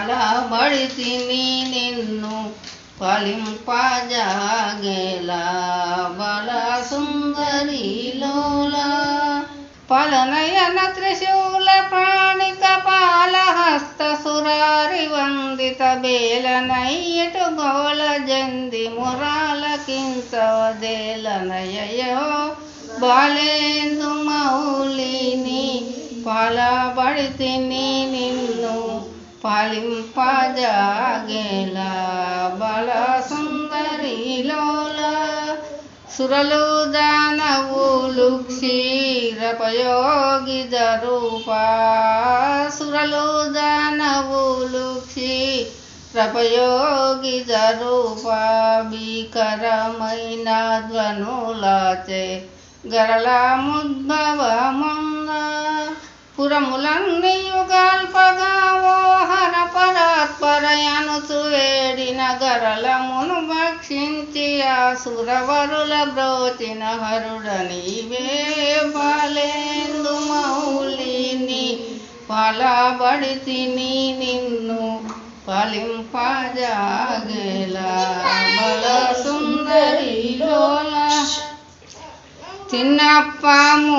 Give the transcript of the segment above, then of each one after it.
పాలబడి తిని నిన్ను ఫలింపజాగేలా బల సుందరిలోలా పలనయన త్రిశూల ప్రాణిక పాలహస్త సురారి వందిత బేలనయ్యటు గోల జంది మురాల కించవదేలనయ్యో బాలేందు మౌలిని పాలబడి తిని నిన్ను పాలింపజాగేలా బల సుందరిలోలా సురలు దానవులు క్షీరపయోగి జరూపా సురలు దానవులు క్షీరపయోగి జరూపా భీకరమైన ధ్వనులాచే గరళ ముద్భవమున్న పురములన్నీ యుగాల్పగా ఓహర పరాత్పరయనుచు వేడిన గరళమును భక్షించి ఆ సురవరుల బ్రోచిన హరుడ నీవే బాలేందు మౌలిని పాలబడి తిని నిన్ను ఫలింపజాగేలా తిన్నప్పమునొచ్చి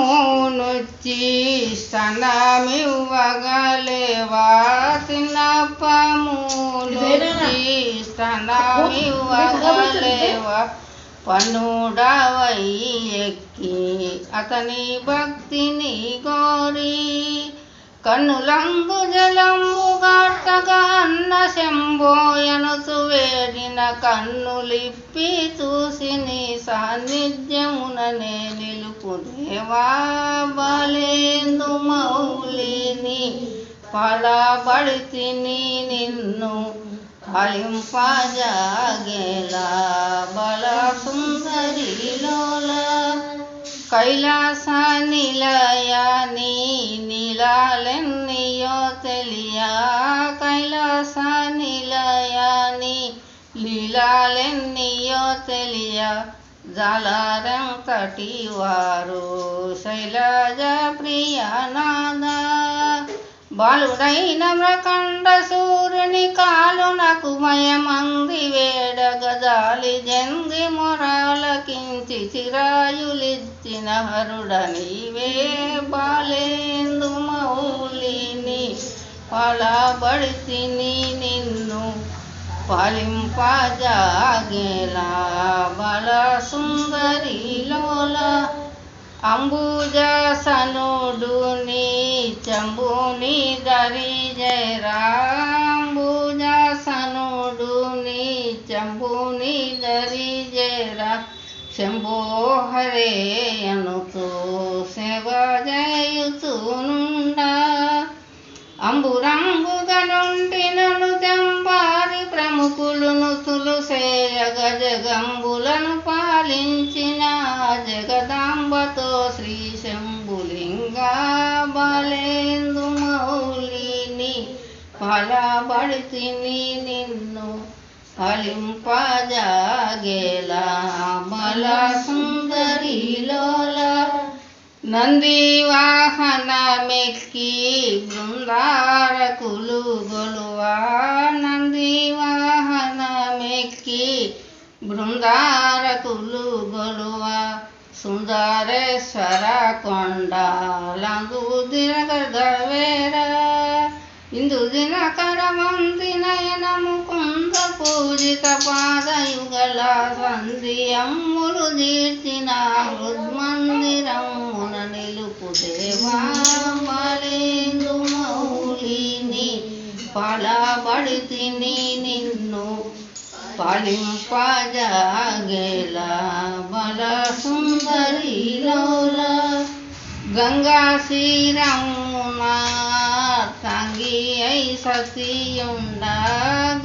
స్తనమివ్వగలేవా తిన్నప్పమునొచ్చి స్తనమివ్వగలేవా పన్నుడవై ఎక్కి అతని భక్తిని గోరి కన్నులంగు జలంబు గార్తగా అన్న శంభోయనుచు కన్నులిప్పి చూసి నీ సాన్నిధ్యముననే నిలుపు దేవా బలేందు మౌలిని పడబడి తిని నిన్ను ఫలింపజాగేలా బల కైలాసా కైలాస నిలయాని నీలాలెన్నియో తెలియా? కైలాస లీలాలెన్నియో తెలియ జాలారంతటి వారు శైలజ ప్రియనాద బాలుడైన ప్రకండ సూర్యుని కాలునకు మయమంది వేడగజాలి జంగి మొరాలకించి చిరాయులిచ్చిన హరుడనివే బాలేందు మౌలిని పలబడితిని నిన్ను पालिंपा जागेला, बल सुंदरी लोला। अंबुज सनुडुनी चंबुनी दरी जय राम्बुज सनुडुनी चंबुनी दरी जय राम शंभो हरे अनुतो, सेव जयुतुनुंडा अंबुरंबुगनुंडिननु నుతులు సేయగ జగంబులను పాలించిన జగదాంబతో శ్రీ శంభులింగా బలేందు మౌలిని ఫలబడి నిన్ను ఫలింపజాగేలా బల సుందరిలోల నంది వాహన మెక్కి బృందారకులు గొలువా మెక్కి బృందారకులు గొలువా సుందరేశ్వర కొండలందు దినగర్వేర ఇందు దినకర మంది నయనము కుంద పూజిత పాదయుగల సంధి అమ్ములు దీర్చిన హృద్మందిరమున నిలుపు దేవా మౌలిని పలబడి తిని నిన్ను ఫలింపజాగేలా బల సుందరిలోలా గంగా శ్రీరమున తంగి అయి సతియుండ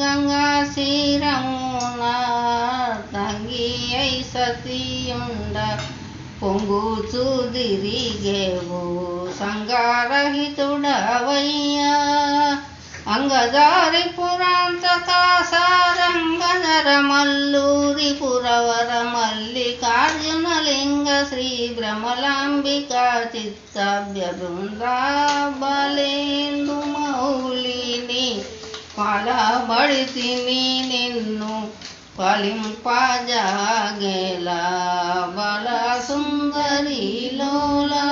గంగా శ్రీరమున తంగి అయి సతియుండ పొంగుచు దిరిగేవు సంగారహితుడవయ్యా అంగదారి పురాంతక ಸಾಗರ ಮಲ್ಲೂರಿಪುರವರ ಮಲ್ಲಿಕಾರ್ಜುನಲಿಂಗ ಶ್ರೀ ಭ್ರಮಲಾಂಬಿಕಾ ಚಿತ್ತಭ್ಯ ಬೃಂದಾಬಲೇಂದು ಮೌಲಿನಿ ಫಲ ಬಡಿಸಿನಿ ನಿನ್ನು ಫಲಿಂಪಜಾಗೆಲ ಬಲ ಸುಂದರಿ ಲೋಲಾ